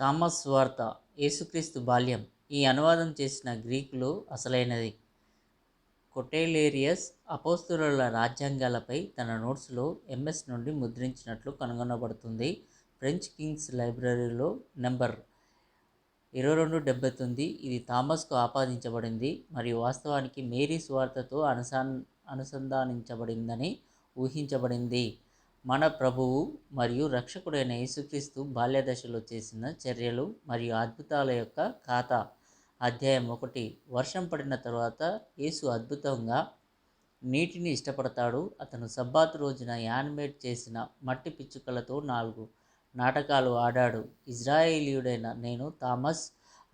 Thomas వార్త యేసుక్రీస్తు బాల్యం. ఈ అనువాదం చేసిన గ్రీకులో అసలైనది. కొటేలేరియస్ అపోస్తుల రాజ్యాంగాలపై తన నోట్స్లో ఎంఎస్ నుండి ముద్రించినట్లు కనుగొనబడుతుంది. ఫ్రెంచ్ కింగ్స్ లైబ్రరీలో నెంబర్ ఇరవై రెండు డెబ్బై తొమ్మిది. ఇది థామస్కు ఆపాదించబడింది మరియు వాస్తవానికి మేరీ స్వార్థతో అనుసా అనుసంధానించబడిందని ఊహించబడింది. మన ప్రభువు మరియు రక్షకుడైన యేసుక్రీస్తు బాల్యదశలో చేసిన చర్యలు మరియు అద్భుతాల యొక్క ఖాతా అధ్యాయం ఒకటి. వర్షం పడిన తర్వాత యేసు అద్భుతంగా నీటిని ఇష్టపడతాడు. అతను సబ్బాత్ రోజున యానిమేట్ చేసిన మట్టి పిచ్చుకలతో నాలుగు నాటకాలు ఆడాడు. ఇజ్రాయేలీయుడైన నేను థామస్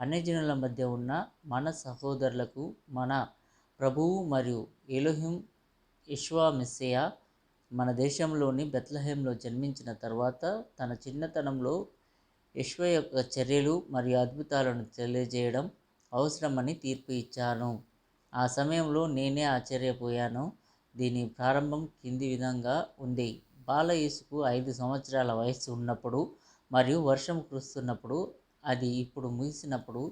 అన్యజనుల మధ్య ఉన్న మన సహోదరులకు మన ప్రభువు మరియు ఎలోహిం ఇష్వా మెస్సియా మన దేశంలోని బెత్లహేంలో జన్మించిన తర్వాత తన చిన్నతనంలో యశ్వ యొక్క చర్యలు మరియు అద్భుతాలను తెలియజేయడం అవసరమని తీర్పు ఇచ్చాను. ఆ సమయంలో నేనే ఆశ్చర్యపోయాను. దీని ప్రారంభం కింది విధంగా ఉంది. బాల యేసుకు ఐదు సంవత్సరాల వయస్సు ఉన్నప్పుడు మరియు వర్షం కురుస్తున్నప్పుడు అది ఇప్పుడు ముగిసినప్పుడు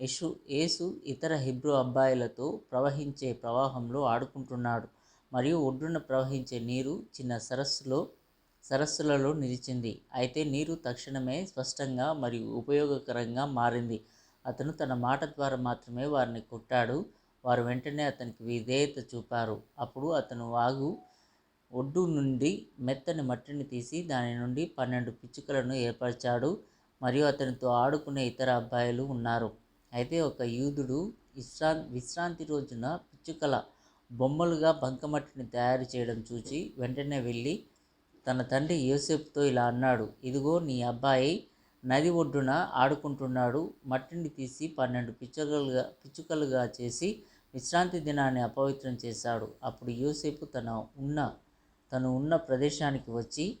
యశు యేసు ఇతర హిబ్రూ అబ్బాయిలతో ప్రవహించే ప్రవాహంలో ఆడుకుంటున్నాడు. మరియు ఒడ్డున ప్రవహించే నీరు చిన్న సరస్సులో సరస్సులలో నిలిచింది. అయితే నీరు తక్షణమే స్పష్టంగా మరియు ఉపయోగకరంగా మారింది. అతను తన మాట ద్వారా మాత్రమే వారిని కొట్టాడు. వారు వెంటనే అతనికి విధేయత చూపారు. అప్పుడు అతను వాగు ఒడ్డు నుండి మెత్తని మట్టిని తీసి దాని నుండి పన్నెండు పిచ్చుకలను ఏర్పరిచాడు మరియు అతనితో ఆడుకునే ఇతర అబ్బాయిలు ఉన్నారు. అయితే ఒక యూదుడు విశ్రా విశ్రాంతి రోజున పిచ్చుకల బొమ్మలుగా బంకమట్టిని తయారు చేయడం చూచి వెంటనే వెళ్ళి తన తండ్రి యోసేపుతో ఇలా అన్నాడు ఇదిగో నీ అబ్బాయి నది ఒడ్డున ఆడుకుంటున్నాడు. మట్టిని తీసి పన్నెండు పిచ్చుకలుగా పిచ్చుకలుగా చేసి విశ్రాంతి దినాన్ని అపవిత్రం చేశాడు. అప్పుడు యోసేపు తన ఉన్న తను ఉన్న ప్రదేశానికి వచ్చి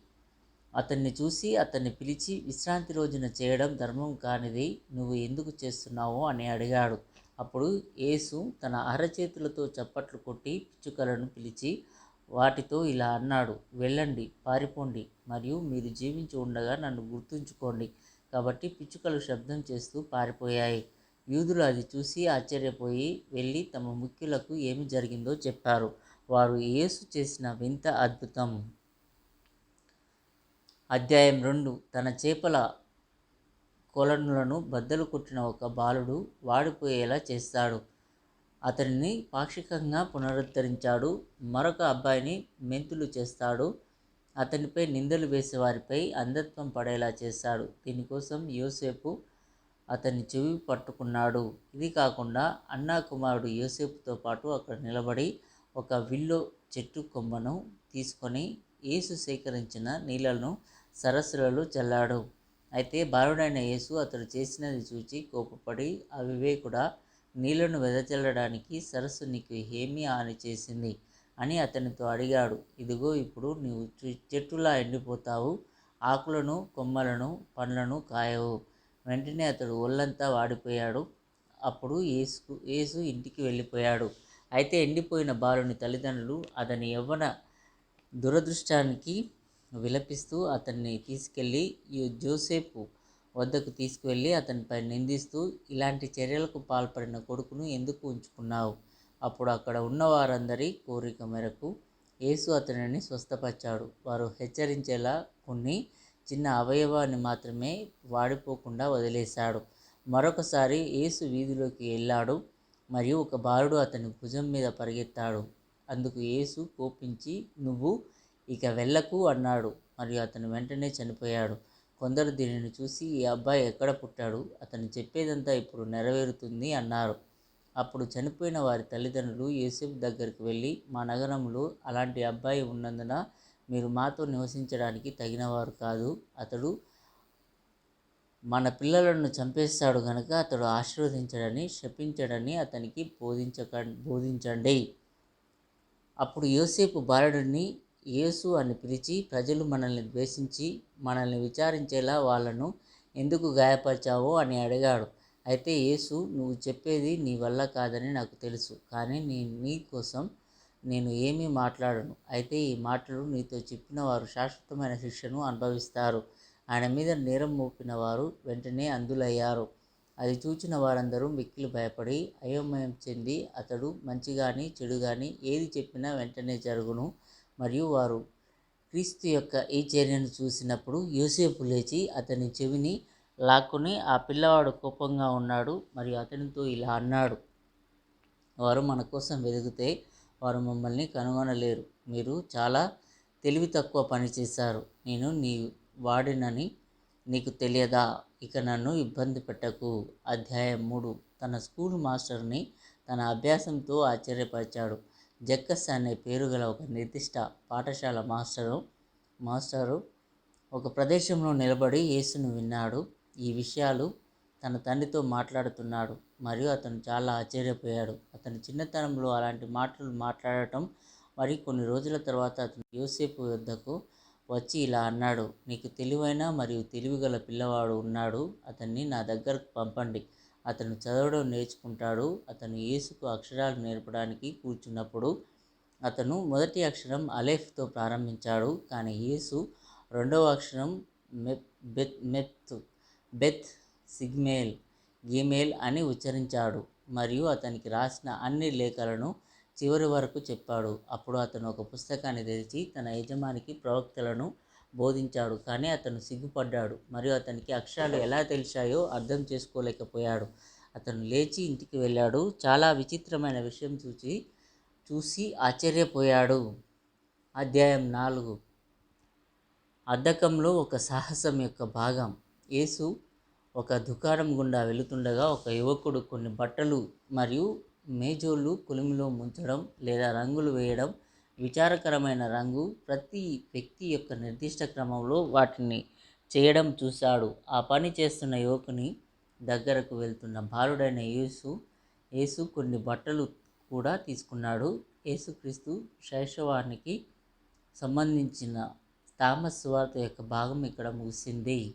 అతన్ని చూసి అతన్ని పిలిచి విశ్రాంతి రోజున చేయడం ధర్మం కానిది. నువ్వు ఎందుకు చేస్తున్నావు? అని అడిగాడు. అప్పుడు యేసు తన అరచేతులతో చప్పట్లు కొట్టి పిచ్చుకలను పిలిచి వాటితో ఇలా అన్నాడు వెళ్ళండి పారిపోండి మరియు మీరు జీవించి ఉండగా నన్ను గుర్తుంచుకోండి. కాబట్టి పిచ్చుకలు శబ్దం చేస్తూ పారిపోయాయి. యూదులు అది చూసి ఆశ్చర్యపోయి వెళ్ళి తమ ముఖ్యులకు ఏమి జరిగిందో చెప్పారు. వారు యేసు చేసిన వింత అద్భుతం. అధ్యాయం రెండు. తన చేపల కొలనులను బద్దలు కుట్టిన ఒక బాలుడు వాడిపోయేలా చేస్తాడు. అతనిని పాక్షికంగా పునరుద్ధరించాడు. మరొక అబ్బాయిని మెంతులు చేస్తాడు. అతనిపై నిందలు వేసే వారిపై అంధత్వం పడేలా చేశాడు దీనికోసం యోసేపు అతన్ని చెవి పట్టుకున్నాడు. ఇది కాకుండా అన్నా కుమారుడు యోసేపుతో పాటు అక్కడ నిలబడి ఒక విల్లో చెట్టు కొమ్మను తీసుకొని యేసు సేకరించిన నీళ్ళను సరస్సులలో చల్లాడు. అయితే బాలుడైన యేసు అతడు చేసినది చూచి కోపపడి అవివేకుడా నీళ్ళను వెదజల్లడానికి సరస్సు నీకు ఏమీ హాని చేసింది అని అతనితో అడిగాడు. ఇదిగో ఇప్పుడు నీవు చెట్టులా ఎండిపోతావు. ఆకులను కొమ్మలను పండ్లను కాయవు వెంటనే అతడు ఒళ్ళంతా వాడిపోయాడు. అప్పుడు యేసు యేసు ఇంటికి వెళ్ళిపోయాడు. అయితే ఎండిపోయిన బాలుని తల్లిదండ్రులు అతని యవ్వన దురదృష్టానికి విలపిస్తూ అతన్ని తీసుకెళ్ళి జోసేపు వద్దకు తీసుకువెళ్ళి అతనిపై నిందిస్తూ ఇలాంటి చర్యలకు పాల్పడిన కొడుకును ఎందుకు ఉంచుకున్నావు? అప్పుడు అక్కడ ఉన్న వారందరి కోరిక మేరకు యేసు అతనిని స్వస్థపరిచాడు. వారు హెచ్చరించేలా కొన్ని చిన్న అవయవాన్ని మాత్రమే వాడిపోకుండా వదిలేశాడు. మరొకసారి యేసు వీధిలోకి వెళ్ళాడు మరియు ఒక బాలుడు అతని భుజం మీద పరిగెత్తాడు. అందుకు యేసు కోపించి నువ్వు ఇక వెళ్ళకు అన్నాడు. మరియు అతను వెంటనే చనిపోయాడు. కొందరు దీనిని చూసి ఈ అబ్బాయి ఎక్కడ పుట్టాడు? అతను చెప్పేదంతా ఇప్పుడు నెరవేరుతుంది అన్నారు. అప్పుడు చనిపోయిన వారి తల్లిదండ్రులు యూసెఫ్ దగ్గరికి వెళ్ళి మా నగరంలో అలాంటి అబ్బాయి ఉన్నందున మీరు మాతో నివసించడానికి తగినవారు కాదు. అతడు మన పిల్లలను చంపేస్తాడు కనుక అతడు ఆశీర్వదించడని శపించడని అతనికి బోధించక బోధించండి అప్పుడు యోసేపు బాలుడిని యేసు అని పిలిచి ప్రజలు మనల్ని ద్వేషించి మనల్ని విచారించేలా వాళ్ళను ఎందుకు గాయపరిచావో అని అడిగాడు. అయితే యేసు నువ్వు చెప్పేది నీ వల్ల కాదని నాకు తెలుసు కానీ నీ నీ కోసం నేను ఏమీ మాట్లాడను. అయితే ఈ మాటలు నీతో చెప్పిన వారు శాశ్వతమైన శిక్షను అనుభవిస్తారు. ఆయన మీద నేరం మోపిన వారు వెంటనే అందులయ్యారు. అది చూచిన వారందరూ మిక్కిలి భయపడి అయోమయం చెంది అతడు మంచి కానీ చెడు కానీ ఏది చెప్పినా వెంటనే జరుగును. మరియు వారు క్రీస్తు యొక్క ఈ చర్యను చూసినప్పుడు యోసేపు లేచి అతని చెవిని లాక్కుని ఆ పిల్లవాడు కోపంగా ఉన్నాడు మరియు అతనితో ఇలా అన్నాడు వారు మన కోసం వెదిగితే వారు మమ్మల్ని కనుగొనలేరు. మీరు చాలా తెలివి తక్కువ పని చేశారు. నేను నీ వాడినని నీకు తెలియదా? ఇక నన్ను ఇబ్బంది పెట్టకు. అధ్యాయం మూడు. తన స్కూల్ మాస్టర్ని తన అభ్యాసంతో ఆశ్చర్యపరిచాడు. జక్కస్ అనే పేరు గల ఒక నిర్దిష్ట పాఠశాల మాస్టరు మాస్టరు ఒక ప్రదేశంలో నిలబడి యేసును విన్నాడు. ఈ విషయాలు తన తండ్రితో మాట్లాడుతున్నాడు మరియు అతను చాలా ఆశ్చర్యపోయాడు. అతని చిన్నతనంలో అలాంటి మాటలు మాట్లాడటం మరి కొన్ని రోజుల తర్వాత అతను యోసేపు వద్దకు వచ్చి ఇలా అన్నాడు నీకు తెలివైన మరియు తెలివిగల పిల్లవాడు ఉన్నాడు. అతన్ని నా దగ్గరకు పంపండి. అతను చదవడం నేర్చుకుంటాడు. అతను యేసుకు అక్షరాలు నేర్పడానికి కూర్చున్నప్పుడు అతను మొదటి అక్షరం అలెఫ్తో ప్రారంభించాడు. కానీ యేసు రెండవ అక్షరం బెత్ మెత్ బెత్ సిగ్మేల్ గిమేల్ అని ఉచ్చరించాడు. మరియు అతనికి రాసిన అన్ని లేఖలను చివరి వరకు చెప్పాడు. అప్పుడు అతను ఒక పుస్తకాన్ని తెరిచి తన యజమానికి ప్రవక్తలను బోధించాడు. కానీ అతను సిగ్గుపడ్డాడు. మరియు అతనికి అక్షరాలు ఎలా తెలిసాయో అర్థం చేసుకోలేకపోయాడు. అతను లేచి ఇంటికి వెళ్ళాడు. చాలా విచిత్రమైన విషయం చూసి చూసి ఆశ్చర్యపోయాడు. అధ్యాయం నాలుగు. అద్దకంలో ఒక సాహసం యొక్క భాగం. యేసు ఒక దుకాణం గుండా వెళుతుండగా ఒక యువకుడు కొన్ని బట్టలు మరియు మేజోళ్ళు కులిమిలో ముంచడం లేదా రంగులు వేయడం విచారకరమైన రంగు ప్రతి వ్యక్తి యొక్క నిర్దిష్ట క్రమంలో వాటిని చేయడం చూశాడు. ఆ పని చేస్తున్న యువకుని దగ్గరకు వెళ్తున్న బాలుడైన యేసు యేసు కొన్ని బట్టలు కూడా తీసుకున్నాడు. యేసుక్రీస్తు శైశవానికి సంబంధించిన తామస్ వార్త యొక్క భాగం ఇక్కడ ముగిసింది.